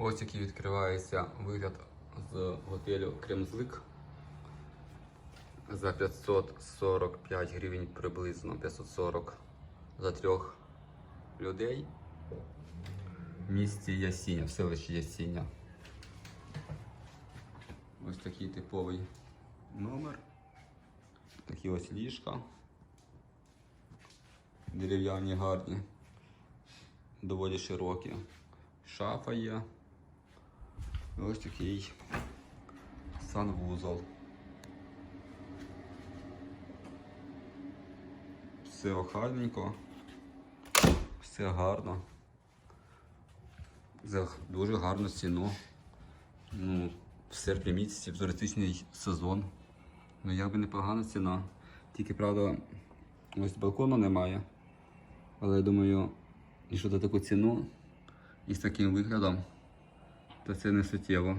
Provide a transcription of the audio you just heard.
Ось який відкривається вигляд з готелю Кремзлик. За 545 гривень приблизно 540 за трьох людей. В місті Ясіня, в селищі Ясіня. Ось такий типовий номер. Такі ось ліжка. Дерев'яні гарні, доволі широкі. Шафа є. І Ось такий санвузол. Все охайненько, все гарно. За дуже гарну ціну. Ну, в серпні місяці, в туристичний сезон. Ну, як би непогана ціна. Тільки, правда, ось балкону немає. Але я думаю, якщо за таку ціну і з таким виглядом, то це не суттєво.